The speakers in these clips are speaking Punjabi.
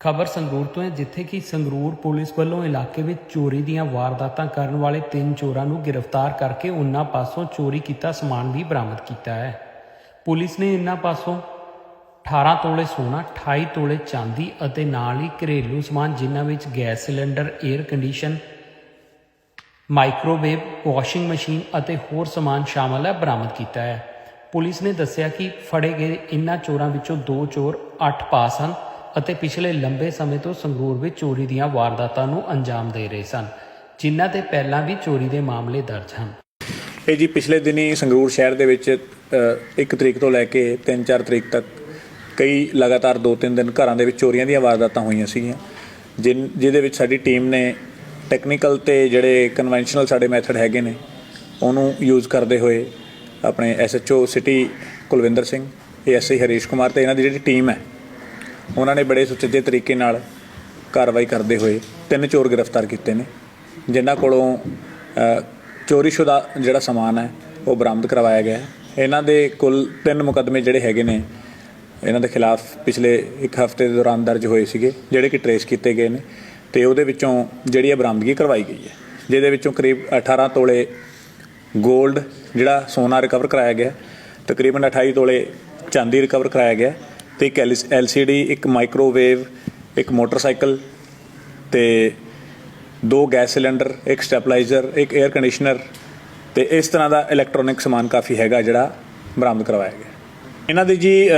ਖਬਰ ਸੰਗਰੂਰ ਤੋਂ ਹੈ, ਜਿੱਥੇ ਕਿ ਸੰਗਰੂਰ ਪੁਲਿਸ ਵੱਲੋਂ ਇਲਾਕੇ ਵਿੱਚ ਚੋਰੀ ਦੀਆਂ ਵਾਰਦਾਤਾਂ ਕਰਨ ਵਾਲੇ ਤਿੰਨ ਚੋਰਾਂ ਨੂੰ ਗ੍ਰਿਫਤਾਰ ਕਰਕੇ ਉਹਨਾਂ ਪਾਸੋਂ ਚੋਰੀ ਕੀਤਾ ਸਮਾਨ ਵੀ ਬਰਾਮਦ ਕੀਤਾ ਹੈ। ਪੁਲਿਸ ਨੇ ਇਹਨਾਂ ਪਾਸੋਂ 18 ਤੋਲੇ ਸੋਨਾ 28 ਤੋਲੇ ਚਾਂਦੀ ਅਤੇ ਨਾਲ ਹੀ ਘਰੇਲੂ ਸਮਾਨ, ਜਿਨ੍ਹਾਂ ਵਿੱਚ gas cylinder air condition, microwave, washing machine ਅਤੇ ਹੋਰ ਸਮਾਨ ਸ਼ਾਮਲ ਹੈ, ਬਰਾਮਦ ਕੀਤਾ ਹੈ। ਪੁਲਿਸ ਨੇ ਦੱਸਿਆ ਕਿ ਫੜੇ ਗਏ ਇਨ੍ਹਾਂ ਚੋਰਾਂ ਵਿੱਚੋਂ ਦੋ ਚੋਰ 8 ਪਾਸ ਹਨ। ਅਤੇ ਪਿਛਲੇ ਲੰਬੇ ਸਮੇਂ ਤੋਂ ਸੰਗਰੂਰ ਵਿੱਚ ਚੋਰੀ ਦੀਆਂ ਵਾਰਦਾਤਾਂ ਨੂੰ ਅੰਜਾਮ ਦੇ ਰਹੇ ਸਨ, ਜਿਨ੍ਹਾਂ ਤੇ ਪਹਿਲਾਂ ਵੀ ਚੋਰੀ ਦੇ ਮਾਮਲੇ ਦਰਜ ਹਨ। ਇਹ ਜੀ ਪਿਛਲੇ ਦਿਨੀ ਸੰਗਰੂਰ ਸ਼ਹਿਰ ਦੇ ਵਿੱਚ 1 ਤਰੀਕ ਤੋਂ ਲੈ ਕੇ 3-4 ਤਰੀਕ ਤੱਕ ਕਈ ਲਗਾਤਾਰ 2-3 ਦਿਨ ਘਰਾਂ ਦੇ ਵਿੱਚ ਚੋਰੀਆਂ ਦੀਆਂ ਵਾਰਦਾਤਾਂ ਹੋਈਆਂ ਸੀਗੀਆਂ, ਜਿਨ, ਜਿਹਦੇ ਵਿੱਚ ਸਾਡੀ ਟੀਮ ਨੇ ਟੈਕਨੀਕਲ ਤੇ ਜਿਹੜੇ ਕਨਵੈਨਸ਼ਨਲ ਸਾਡੇ ਮੈਥਡ ਹੈਗੇ ਨੇ, ਉਹਨੂੰ ਯੂਜ਼ ਕਰਦੇ ਹੋਏ ਆਪਣੇ SHO city Kulwinder Singh ASI Harish Kumar ਤੇ ਇਹਨਾਂ ਦੀ ਜਿਹੜੀ ਟੀਮ ਹੈ ਉਹਨਾਂ ਨੇ ਬੜੇ ਸੁਚੱਜੇ ਤਰੀਕੇ ਨਾਲ ਕਾਰਵਾਈ ਕਰਦੇ ਹੋਏ ਤਿੰਨ ਚੋਰ ਗ੍ਰਿਫਤਾਰ ਕੀਤੇ ਨੇ, ਜਿਨ੍ਹਾਂ ਕੋਲੋਂ ਚੋਰੀ ਸ਼ੁਦਾ ਜਿਹੜਾ ਸਮਾਨ ਹੈ, ਉਹ ਬਰਾਮਦ ਕਰਵਾਇਆ ਗਿਆ ਇਹਨਾਂ ਦੇ ਕੁੱਲ ਤਿੰਨ ਮੁਕਦਮੇ ਜਿਹੜੇ ਹੈਗੇ ਨੇ, ਇਹਨਾਂ ਦੇ ਖਿਲਾਫ ਪਿਛਲੇ ਇੱਕ ਹਫ਼ਤੇ ਦੇ ਦੌਰਾਨ ਦਰਜ ਹੋਏ ਸੀਗੇ, ਜਿਹੜੇ ਕਿ ਟਰੇਸ ਕੀਤੇ ਗਏ ਨੇ ਤੇ ਉਹਦੇ ਵਿੱਚੋਂ ਜਿਹੜੀ ਹੈ ਬਰਾਮਦਗੀ ਕਰਵਾਈ ਗਈ ਹੈ, ਜਿਹਦੇ ਵਿੱਚੋਂ ਕਰੀਬ 18 ਤੋਲੇ ਗੋਲਡ ਜਿਹੜਾ ਸੋਨਾ ਰਿਕਵਰ ਕਰਾਇਆ ਗਿਆ, ਤਕਰੀਬਨ 28 ਤੋਲੇ ਚਾਂਦੀ ਰਿਕਵਰ ਕਰਾਇਆ ਗਿਆ ਤੇ ਇੱਕ ਐਲਸੀਡੀ ਇੱਕ ਮਾਈਕ੍ਰੋਵੇਵ ਇੱਕ ਮੋਟਰਸਾਈਕਲ ਤੇ ਦੋ ਗੈਸ ਸਿਲੰਡਰ, ਇੱਕ ਸਟੈਪਲਾਈਜ਼ਰ ਇੱਕ 에ਅਰ ਕੰਡੀਸ਼ਨਰ ਤੇ ਇਸ ਤਰ੍ਹਾਂ ਦਾ ਇਲੈਕਟ੍ਰੋਨਿਕ ਸਮਾਨ ਕਾਫੀ ਹੈਗਾ ਜਿਹੜਾ ਬਰਾਮਦ ਕਰਵਾਇਆ ਗਿਆ। ਇਹਨਾਂ ਦੇ ਜੀ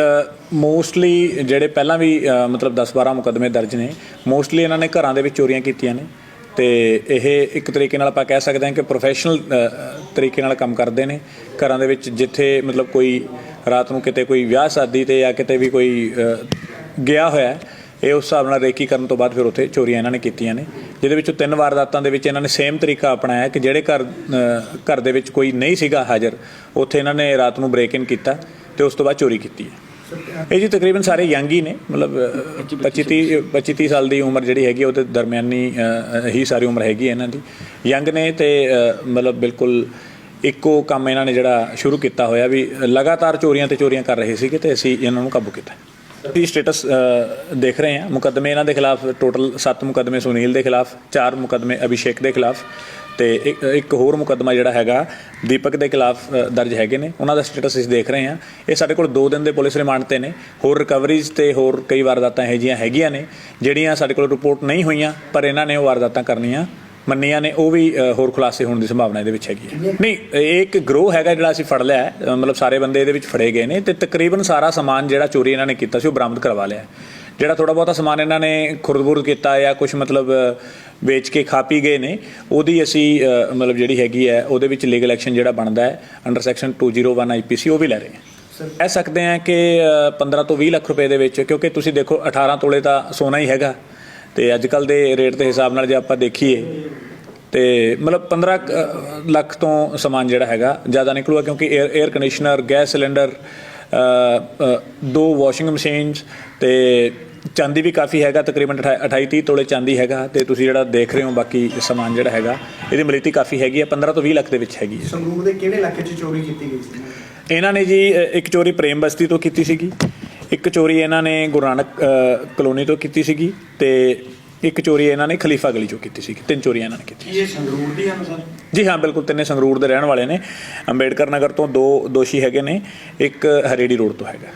ਮੋਸਟਲੀ ਜਿਹੜੇ ਪਹਿਲਾਂ ਵੀ ਮਤਲਬ 10-12 ਮੁਕੱਦਮੇ ਦਰਜ ਨੇ ਮੋਸਟਲੀ ਇਹਨਾਂ ਨੇ ਘਰਾਂ ਦੇ ਵਿੱਚ ਚੋਰੀਆਂ ਕੀਤੀਆਂ ਨੇ ਤੇ ਇਹ ਇੱਕ ਤਰੀਕੇ ਨਾਲ ਆਪਾਂ ਕਹਿ ਸਕਦੇ ਹਾਂ ਕਿ ਪ੍ਰੋਫੈਸ਼ਨਲ ਤਰੀਕੇ ਨਾਲ ਕੰਮ ਕਰਦੇ ਨੇ। ਘਰਾਂ ਦੇ ਵਿੱਚ ਜਿੱਥੇ ਮਤਲਬ ਕੋਈ ਰਾਤ ਨੂੰ ਕਿਤੇ ਕੋਈ ਵਿਆਹ ਸ਼ਾਦੀ ਤੇ ਜਾਂ ਕਿਤੇ ਵੀ ਕੋਈ ਗਿਆ ਹੋਇਆ ਹੈ, ਇਹ ਉਸ ਹਿਸਾਬ ਨਾਲ ਰੇਕੀ ਕਰਨ ਤੋਂ ਬਾਅਦ ਫਿਰ ਉੱਥੇ ਚੋਰੀਆਂ ਇਹਨਾਂ ਨੇ ਕੀਤੀਆਂ ਨੇ ਜਿਹਦੇ ਵਿੱਚੋਂ ਤਿੰਨ ਵਾਰਦਾਤਾਂ ਦੇ ਵਿੱਚ ਇਹਨਾਂ ਨੇ ਸੇਮ ਤਰੀਕਾ ਅਪਣਾਇਆ ਕਿ ਜਿਹੜੇ ਘਰ ਘਰ ਦੇ ਵਿੱਚ ਕੋਈ ਨਹੀਂ ਸੀਗਾ ਹਾਜ਼ਰ ਉੱਥੇ ਇਹਨਾਂ ਨੇ ਰਾਤ ਨੂੰ ਬ੍ਰੇਕ ਇਨ ਕੀਤਾ ਤੇ ਉਸ ਤੋਂ ਬਾਅਦ ਚੋਰੀ ਕੀਤੀ ਹੈ। ਇਹ ਜੀ ਤਕਰੀਬਨ ਸਾਰੇ ਯੰਗ ਹੀ ਨੇ ਮਤਲਬ 25 30 25 30 ਸਾਲ ਦੀ ਉਮਰ ਜਿਹੜੀ ਹੈਗੀ ਉਹ ਤੇ ਦਰਮਿਆਨੀ ਹੀ ਸਾਰੀ ਉਮਰ ਹੈਗੀ ਇਹਨਾਂ ਦੀ। ਯੰਗ ਨੇ ਤੇ ਮਤਲਬ ਬਿਲਕੁਲ ਇੱਕੋ ਕੰਮ ਇਹਨਾਂ ਨੇ ਜਿਹੜਾ ਸ਼ੁਰੂ ਕੀਤਾ ਹੋਇਆ ਵੀ ਲਗਾਤਾਰ ਚੋਰੀਆਂ ਤੇ ਚੋਰੀਆਂ ਕਰ ਰਹੇ ਸੀਗੇ ਤੇ ਅਸੀਂ ਇਹਨਾਂ ਨੂੰ ਕਾਬੂ ਕੀਤਾ। ਅਸੀਂ ਸਟੇਟਸ ਦੇਖ ਰਹੇ ਹਾਂ। ਮੁਕੱਦਮੇ ਇਹਨਾਂ ਦੇ ਖਿਲਾਫ ਟੋਟਲ 7 ਮੁਕੱਦਮੇ ਸੁਨੀਲ ਦੇ ਖਿਲਾਫ 4 ਮੁਕੱਦਮੇ ਅਭਿਸ਼ੇਕ ਦੇ ਖਿਲਾਫ ਤੇ ਇੱਕ ਇੱਕ ਹੋਰ ਮੁਕੱਦਮਾ ਜਿਹੜਾ ਹੈਗਾ ਦੀਪਕ ਦੇ ਖਿਲਾਫ ਦਰਜ ਹੈਗੇ ਨੇ। ਉਹਨਾਂ ਦਾ ਸਟੇਟਸ ਅਸੀਂ ਦੇਖ ਰਹੇ ਹਾਂ। ਇਹ ਸਾਡੇ ਕੋਲ 2 ਦਿਨ ਦੇ ਪੁਲਿਸ ਰਿਮਾਂਡ ਤੇ ਨੇ। ਹੋਰ ਰਿਕਵਰੀਜ਼ ਤੇ ਹੋਰ ਕਈ ਵਾਰਦਾਤਾਂ ਇਹੋ ਜਿਹੀਆਂ ਹੈਗੀਆਂ ਨੇ, ਜਿਹੜੀਆਂ ਸਾਡੇ ਕੋਲ ਰਿਪੋਰਟ ਨਹੀਂ ਹੋਈਆਂ, ਪਰ ਇਹਨਾਂ ਨੇ ਉਹ ਵਾਰਦਾਤਾਂ ਕਰਨੀਆਂ ਮੰਨੀਆਂ ਨੇ ਉਹ ਵੀ ਹੋਰ ਖੁਲਾਸੇ ਹੋਣ ਦੀ ਸੰਭਾਵਨਾ ਇਹਦੇ ਵਿੱਚ ਹੈਗੀ ਹੈ। ਨਹੀਂ ਇਹ ਇੱਕ ਗਰੋਹ ਹੈਗਾ ਜਿਹੜਾ ਅਸੀਂ ਫੜ ਲਿਆ ਮਤਲਬ ਸਾਰੇ ਬੰਦੇ ਇਹਦੇ ਵਿੱਚ ਫੜੇ ਗਏ ਨੇ ਤੇ ਤਕਰੀਬਨ ਸਾਰਾ ਸਮਾਨ ਜਿਹੜਾ ਚੋਰੀ ਇਹਨਾਂ ਨੇ ਕੀਤਾ ਸੀ ਉਹ ਬਰਾਮਦ ਕਰਵਾ ਲਿਆ। ਜਿਹੜਾ ਥੋੜਾ ਬਹੁਤਾ ਸਮਾਨ ਇਹਨਾਂ ਨੇ ਖੁਰਦਬੁਰਦ ਕੀਤਾ ਜਾਂ ਕੁਝ ਮਤਲਬ ਵੇਚ ਕੇ ਖਾ ਪੀ ਗਏ ਨੇ ਉਹਦੀ ਅਸੀਂ ਮਤਲਬ ਜਿਹੜੀ ਹੈਗੀ ਹੈ ਉਹਦੇ ਵਿੱਚ ਲੀਗਲ ਐਕਸ਼ਨ ਜਿਹੜਾ ਬਣਦਾ ਹੈ ਅੰਡਰ ਸੈਕਸ਼ਨ 201 ਆਈਪੀਸੀ ਉਹ ਵੀ ਲੈ ਰਹੇ ਹਾਂ। ਕਹਿ ਸਕਦੇ ਹਾਂ ਕਿ ਅ, 15 ਤੋਂ 20 ਲੱਖ ਰੁਪਏ ਦੇ ਵਿੱਚ ਕਿਉਂਕਿ ਤੁਸੀਂ ਦੇਖੋ 18 ਤੋਲੇ ਤਾਂ ਸੋਨਾ ਹੀ ਹੈਗਾ। ਤੇ ਅੱਜ ਕੱਲ ਦੇ ਰੇਟ ਦੇ ਹਿਸਾਬ ਨਾਲ ਜੇ ਆਪਾਂ ਦੇਖੀਏ ਤੇ ਮਤਲਬ 15 ਕੁ, ਅ, ਲੱਖ ਤੋਂ ਸਮਾਨ ਜਿਹੜਾ ਹੈਗਾ ਜ਼ਿਆਦਾ ਨਿਕਲੂਗਾ ਕਿਉਂਕਿ air air conditioner gas cylinder ਦੋ ਵਾਸ਼ਿੰਗ ਮਸ਼ੀਨਸ ਤੇ ਚਾਂਦੀ ਵੀ ਕਾਫੀ ਹੈਗਾ ਤਕਰੀਬਨ 28 30 ਤੋਲੇ ਚਾਂਦੀ ਹੈਗਾ ਤੇ ਤੁਸੀਂ ਜਿਹੜਾ ਦੇਖ ਰਹੇ ਹੋ ਬਾਕੀ ਸਮਾਨ ਜਿਹੜਾ ਹੈਗਾ ਇਹਦੀ ਮਲੀਤੀ ਕਾਫੀ ਹੈਗੀ ਹੈ 15 ਤੋਂ 20 ਲੱਖ ਦੇ ਵਿੱਚ ਹੈਗੀ ਹੈ। ਸੰਗਰੂਰ ਦੇ ਕਿਹੜੇ ਇਲਾਕੇ 'ਚ ਚੋਰੀ ਕੀਤੀ ਗਈ ਸੀ? ਇਹਨਾਂ ਨੇ ਜੀ ਇੱਕ ਚੋਰੀ ਪ੍ਰੇਮ ਬਸਤੀ ਤੋਂ ਕੀਤੀ ਸੀਗੀ। ਇੱਕ ਚੋਰੀ ਇਹਨਾਂ ਨੇ ਗੁਰੂ ਨਾਨਕ ਕਲੋਨੀ ਤੋਂ ਕੀਤੀ ਸੀਗੀ ਤੇ ਇੱਕ ਚੋਰੀ ਇਹਨਾਂ ਨੇ ਖਲੀਫਾ ਗਲੀ ਚੋਂ ਕੀਤੀ ਸੀਗੀ। ਤਿੰਨ ਚੋਰੀਆਂ ਇਹਨਾਂ ਨੇ ਕੀਤੀ ਕੀ ਇਹ ਸੰਗਰੂਰ ਦੀ ਹਨ ਸਰ? ਜੀ ਹਾਂ ਬਿਲਕੁਲ ਤਿੰਨੇ ਸੰਗਰੂਰ ਦੇ ਰਹਿਣ ਵਾਲੇ ਨੇ। ਅੰਬੇਡਕਰ ਨਗਰ ਤੋਂ ਦੋ ਦੋਸ਼ੀ ਹੈਗੇ ਨੇ। ਇੱਕ ਹਰੇੜੀ ਰੋਡ ਤੋਂ ਹੈਗਾ।